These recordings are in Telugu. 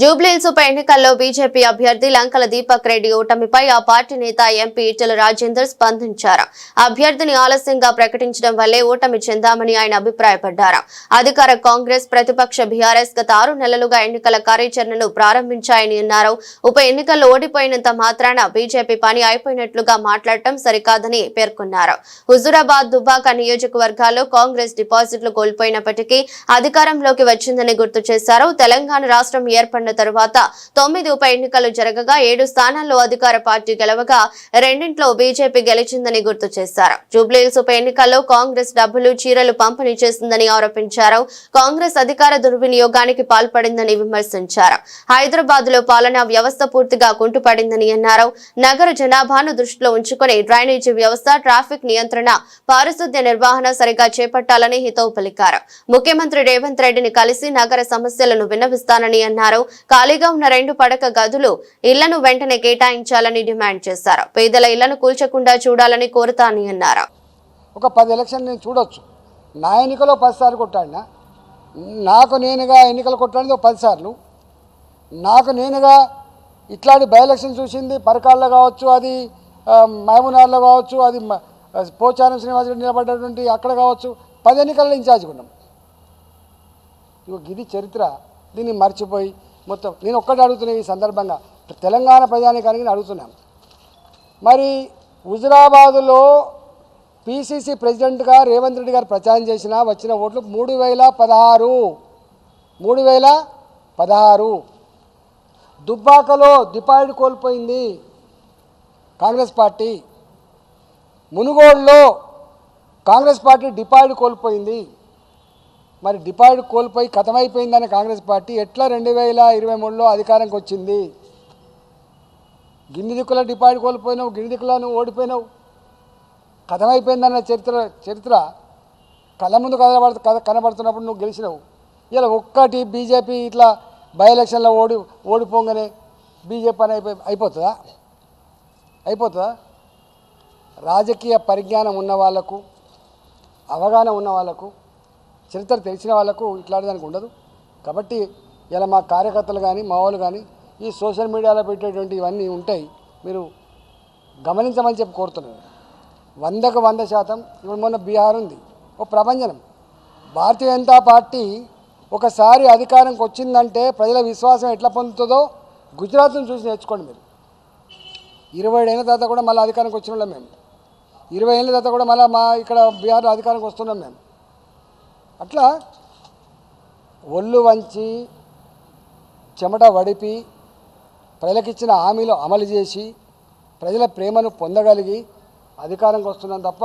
జూబ్లీహిల్స్ ఉప ఎన్నికల్లో బీజేపీ అభ్యర్థి లంకల దీపక్ రెడ్డి ఓటమిపై ఆ పార్టీ నేత ఎంపీ ఈటెల రాజేందర్ స్పందించారు. అభ్యర్థిని ఆలస్యంగా ప్రకటించడం వల్లే ఓటమి చెందామని ఆయన అభిప్రాయపడ్డారు. అధికార కాంగ్రెస్ ప్రతిపక్ష బీఆర్ఎస్ గత ఆరు నెలలుగా ఎన్నికల కార్యాచరణను ప్రారంభించాయని అన్నారు. ఉప ఎన్నికల్లో ఓడిపోయినంత మాత్రాన బీజేపీ పని అయిపోయినట్లుగా మాట్లాడటం సరికాదని పేర్కొన్నారు. హుజురాబాద్ దుబాక నియోజకవర్గాల్లో కాంగ్రెస్ డిపాజిట్లు కోల్పోయినప్పటికీ అధికారంలోకి వచ్చిందని గుర్తు చేశారు. తెలంగాణ రాష్ట్రం ఏర్పడిన తరువాత తొమ్మిది ఉప ఎన్నికలు జరగగా ఏడు స్థానాల్లో అధికార పార్టీ గెలవగా రెండింట్లో బీజేపీ గెలిచిందని గుర్తు చేశారు. జూబ్లీహిల్స్ ఉప ఎన్నికల్లో కాంగ్రెస్ డబ్బులు చీరలు పంపిణీ చేసిందని ఆరోపించారు. కాంగ్రెస్ అధికార దుర్వినియోగానికి పాల్పడిందని విమర్శించారు. హైదరాబాద్లో పాలనా వ్యవస్థ పూర్తిగా కుంటుపడిందని అన్నారు. నగర జనాభాను దృష్టిలో ఉంచుకుని డ్రైనేజీ వ్యవస్థ ట్రాఫిక్ నియంత్రణ పారిశుద్ధ్య నిర్వహణ సరిగా చేపట్టాలని హితవు పలికారు. ముఖ్యమంత్రి రేవంత్ రెడ్డిని కలిసి నగర సమస్యలను విన్నవిస్తానని అన్నారు. ఖాళీగా ఉన్న రెండు పడక గదులు ఇళ్ళను వెంటనే కేటాయించాలని డిమాండ్ చేశారు. పేదల ఇళ్ళను కూల్చకుండా చూడాలని కోరుతానని అన్నారు. ఒక పది ఎలక్షన్ నేను చూడొచ్చు. నా ఎన్నికలో పదిసార్లు కొట్టాడినా? నాకు నేనుగా ఎన్నికలు కొట్టాడిది ఒక పదిసార్లు నాకు నేనుగా ఇట్లాంటి బై ఎలక్షన్ చూసింది పరకాల్లో కావచ్చు అది ఆ, కావచ్చు అది పోచారం శ్రీనివాస్ నిలబడ్డటువంటి అక్కడ కావచ్చు. పది ఎన్నికల్లో ఇన్ఛార్జ్గా ఉన్నాం. ఇది చరిత్ర. దీన్ని మర్చిపోయి మొత్తం. నేను ఒక్కటి అడుగుతున్నాను ఈ సందర్భంగా. తెలంగాణ ప్రజానికానికి నేను అడుగుతున్నాను. మరి హుజురాబాదులో పీసీసీ ప్రెసిడెంట్గా రేవంత్ రెడ్డి గారు ప్రచారం చేసిన వచ్చిన ఓట్లు మూడు వేల పదహారు. మూడు వేల పదహారు. దుబ్బాకలో డిపాజిట్ కోల్పోయింది కాంగ్రెస్ పార్టీ. మునుగోడులో కాంగ్రెస్ పార్టీ డిపాయిడ్ కోల్పోయింది. మరి డిపాజిట్ కోల్పోయి కథమైపోయిందని కాంగ్రెస్ పార్టీ ఎట్లా రెండు వేల ఇరవై మూడులో అధికారంకి వచ్చింది? గిన్ని దిక్కుల డిపాజిట్ కోల్పోయినావు గిన్ని దిక్కులో నువ్వు ఓడిపోయినావు. కథమైపోయిందన్న చరిత్ర చరిత్ర కళ్ళ ముందు కనబడు కథ కనబడుతున్నప్పుడు నువ్వు గెలిచినావు. ఇలా ఒక్కటి బీజేపీ ఇట్లా బై ఎలక్షన్లో ఓడి ఓడిపోగానే బీజేపీ అని అయిపోయి అయిపోతుందా? అయిపోతుందా? రాజకీయ పరిజ్ఞానం ఉన్న వాళ్ళకు అవగాహన ఉన్న వాళ్ళకు చరిత్ర తెలిసిన వాళ్ళకు ఇట్లాంటి దానికి ఉండదు. కాబట్టి ఇలా మా కార్యకర్తలు కానీ మా వాళ్ళు కానీ ఈ సోషల్ మీడియాలో పెట్టేటువంటి ఇవన్నీ ఉంటాయి. మీరు గమనించమని చెప్పి కోరుతున్నాను. వందకు వంద శాతం ఇప్పుడు మొన్న బీహార్ ఉంది. ఓ ప్రభంజనం. భారతీయ జనతా పార్టీ ఒకసారి అధికారంకి వచ్చిందంటే ప్రజల విశ్వాసం ఎట్లా పొందుతుందో గుజరాత్ను చూసి నేర్చుకోండి మీరు. ఇరవై ఏళ్ళ తర్వాత కూడా మళ్ళీ అధికారంకి వచ్చిన వాళ్ళం మేము. ఇరవై ఏళ్ళ తర్వాత కూడా మళ్ళీ మా ఇక్కడ బీహార్లో అధికారంకి వస్తున్నాం మేము. అట్లా ఒళ్ళు వంచి చెమట వడిపి ప్రజలకిచ్చిన హామీలు అమలు చేసి ప్రజల ప్రేమను పొందగలిగి అధికారంకి వస్తున్నాం తప్ప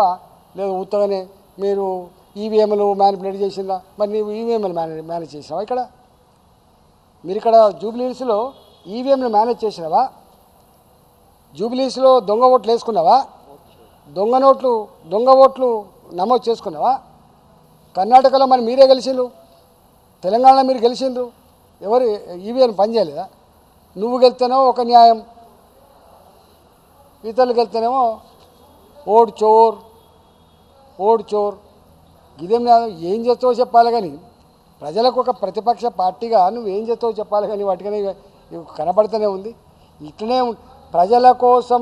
లేదు ఉత్తగానే మీరు ఈవీఎంలు మ్యానిపులేట్ చేసిందా మరి నీవు ఈవీఎంలు మేనేజ్ మేనేజ్ చేసినావా ఇక్కడ? మీరు ఇక్కడ జూబ్లీహిల్స్లో ఈవీఎంలు మేనేజ్ చేసినావా? జూబ్లీహిల్స్లో దొంగ ఓట్లు వేసుకున్నావా? దొంగ నోట్లు దొంగ ఓట్లు నమోదు చేసుకున్నావా? కర్ణాటకలో మరి మీరే గెలిచిండ్రు? తెలంగాణలో మీరు గెలిచిండ్రు? ఎవరు ఈవీఎం పనిచేయలేదా నువ్వు గెలితేనో ఒక న్యాయం. ఇతరులు గెలితేనేమో ఓడ్ చోర్ ఓడ్ చోర్. ఇదేం ఏం చేస్తావో చెప్పాలి కానీ ప్రజలకు ఒక ప్రతిపక్ష పార్టీగా నువ్వు ఏం చేస్తావో చెప్పాలి కానీ వాటికనే కనబడుతూనే ఉంది. ఇట్లనే ప్రజల కోసం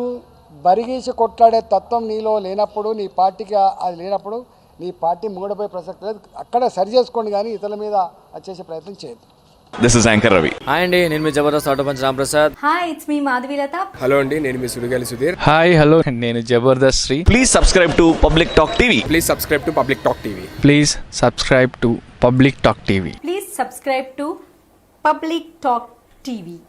బరిగీసి కొట్లాడే తత్వం నీలో లేనప్పుడు నీ పార్టీకి అది లేనప్పుడు నీ పార్టీ మూడపోయే ప్రసక్తి లేదు. అక్కడ సరి చేసుకోండి కానీ ఇతరుల మీద వచ్చేసే ప్రయత్నం చేయొద్దు. This is anchor Ravi hi అండి నేను మీ Jabardasth auto punch Ramprasad. Hi it's me Madhavilatha hello అండి నేను మీ సుడిగాలి సుధీర్. హాయ్ హలో నేను Jabardasth Sri. Please subscribe to public talk TV please subscribe to public talk TV please subscribe to public talk TV please subscribe to public talk TV